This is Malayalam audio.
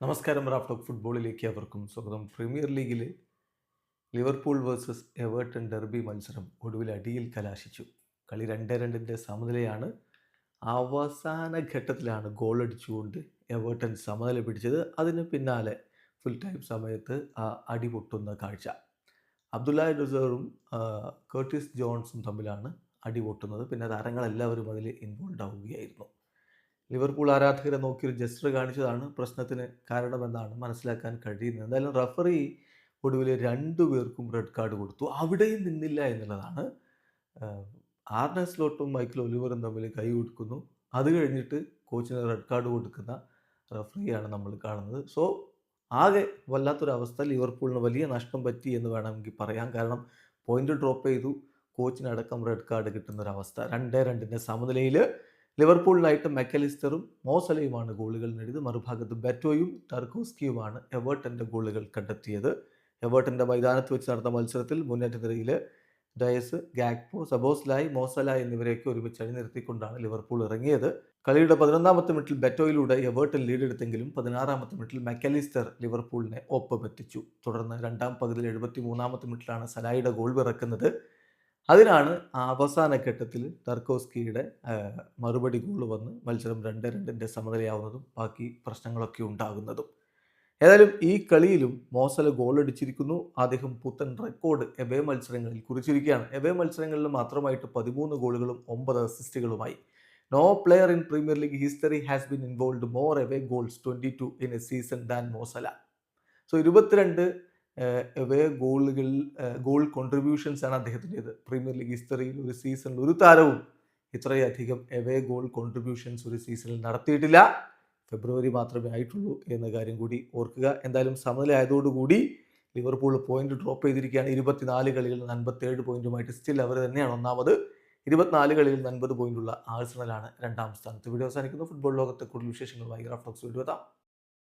നമസ്കാരം റാഫ്റ്റോക്ക് ഫുട്ബോളിലേക്ക് അവർക്കും സ്വാഗതം. പ്രീമിയർ ലീഗിൽ ലിവർപൂൾ വേഴ്സസ് എവേർട്ടൺ ഡെർബി മത്സരം ഒടുവിൽ അടിയിൽ കലാശിച്ചു. കളി രണ്ട് രണ്ടിന്റെ സമനിലയാണ്. അവസാന ഘട്ടത്തിലാണ് ഗോൾ അടിച്ചുകൊണ്ട് എവേർട്ടൺ സമനില പിടിച്ചത്. അതിന് പിന്നാലെ ഫുൾ ടൈം സമയത്ത് ആ അടി പൊട്ടുന്ന കാഴ്ച. അബ്ദുല്ല ഡുസറും കേർട്ടിസ് ജോൺസും തമ്മിലാണ് അടി പൊട്ടുന്നത്. പിന്നെ താരങ്ങളെല്ലാവരും അതിൽ ഇൻവോൾവ് ആവുകയായിരുന്നു. ലിവർപൂൾ ആരാധകരെ നോക്കി ഒരു ജസ്റ്റർ കാണിച്ചതാണ് പ്രശ്നത്തിന് കാരണമെന്നാണ് മനസ്സിലാക്കാൻ കഴിയുന്നത്. എന്തായാലും റഫറി ഒടുവിൽ രണ്ടു പേർക്കും റെഡ് കാർഡ് കൊടുത്തു. അവിടെയും നിന്നില്ല എന്നുള്ളതാണ്. ആർണ സ്ലോട്ടും മൈക്കിൾ ഒലിവറും തമ്മിൽ കൈ കൊടുക്കുന്നു അത് കഴിഞ്ഞിട്ട് കോച്ചിന് റെഡ് കാർഡ് കൊടുക്കുന്ന റഫറിയാണ് നമ്മൾ കാണുന്നത്. സോ ആകെ വല്ലാത്തൊരവസ്ഥ ലിവർപൂളിന് വലിയ നഷ്ടം പറ്റി എന്ന് വേണമെങ്കിൽ പറയാം. കാരണം പോയിന്റ് ഡ്രോപ്പ് ചെയ്തു. കോച്ചിനടക്കം റെഡ് കാർഡ് കിട്ടുന്ന ഒരു അവസ്ഥ രണ്ടേ രണ്ടിന്റെ സമനിലയിൽ ലിവർപൂളിനായിട്ട് മെക്കലിസ്റ്ററും മോസലയുമാണ് ഗോളുകൾ നേടിയത്. മറുഭാഗത്ത് ബെറ്റോയും ടർക്കോസ്കിയുമാണ് എവേർട്ടന്റെ ഗോളുകൾ കണ്ടെത്തിയത്. എവേർട്ടന്റെ മൈതാനത്ത് വെച്ച് നടന്ന മത്സരത്തിൽ മുന്നേറ്റ നിരയിൽ ഡയസ് ഗാക്പോ സബോസ്ലായ് മോസല എന്നിവരെയൊക്കെ ഒരുമിച്ച് അണിനിരത്തിക്കൊണ്ടാണ് ലിവർപൂൾ ഇറങ്ങിയത്. കളിയുടെ പതിനൊന്നാമത്തെ മിനിറ്റിൽ ബെറ്റോയിലൂടെ എവേർട്ടൻ ലീഡെടുത്തെങ്കിലും പതിനാറാമത്തെ മിനിറ്റിൽ മെക്കലിസ്റ്റർ ലിവർപൂളിനെ ഒപ്പമെത്തിച്ചു. തുടർന്ന് രണ്ടാം പകുതിയിൽ എഴുപത്തി മൂന്നാമത്തെ മിനിറ്റിലാണ് സലായിയുടെ ഗോൾ പിറക്കുന്നത് അതിനാണ് അവസാന ഘട്ടത്തിൽ ടർക്കോസ്കിയുടെ മറുപടി ഗോൾ വന്ന് മത്സരം രണ്ട് രണ്ടിന്റെ സമനിലയാവുന്നതും ബാക്കി പ്രശ്നങ്ങളൊക്കെ ഉണ്ടാകുന്നതും. ഏതായാലും ഈ കളിയിലും മോസല ഗോൾ അടിച്ചിരിക്കുന്നു. അദ്ദേഹം പുത്തൻ റെക്കോർഡ് എവേ മത്സരങ്ങളിൽ കുറിച്ചിരിക്കുകയാണ്. എവേ മത്സരങ്ങളിൽ മാത്രമായിട്ട് പതിമൂന്ന് ഗോളുകളും ഒമ്പത് അസിസ്റ്റുകളുമായി no player in Premier League history has been involve more away goals twenty two in a season than Mo Salah. So ഇരുപത്തിരണ്ട് എവേ ഗോളുകൾ ഗോൾ കോൺട്രിബ്യൂഷൻസ് ആണ് അദ്ദേഹത്തിന്റെത്. പ്രീമിയർ ലീഗ് ഹിസ്റ്ററിയിൽ ഒരു സീസണിൽ ഒരു താരവും ഇത്രയധികം എവേ ഗോൾ കോൺട്രിബ്യൂഷൻസ് ഒരു സീസണിൽ നടത്തിയിട്ടില്ല. ഫെബ്രുവരി മാത്രമേ ആയിട്ടുള്ളൂ എന്ന കാര്യം കൂടി ഓർക്കുക. എന്തായാലും സമനില ആയതോടുകൂടി ലിവർപൂൾ പോയിന്റ് ഡ്രോപ്പ് ചെയ്തിരിക്കുകയാണ്. ഇരുപത്തിനാല് കളികളിൽ നിന്ന് അൻപത്തേഴ് പോയിന്റുമായിട്ട് സ്റ്റിൽ അവർ തന്നെയാണ് ഒന്നാമത്. ഇരുപത്തിനാല് കളിയിൽ നിന്ന് അൻപത് പോയിന്റുള്ള ആഴ്സണലാണ് രണ്ടാം സ്ഥാനത്ത്. വീഡിയോ അവസാനിക്കുന്നു. ഫുട്ബോൾ ലോകത്തെ കൂടുതൽ വിശേഷങ്ങളുമായി ഗ്രാഫ്റ്റോക്സ് വീഡിയോ എത്താം.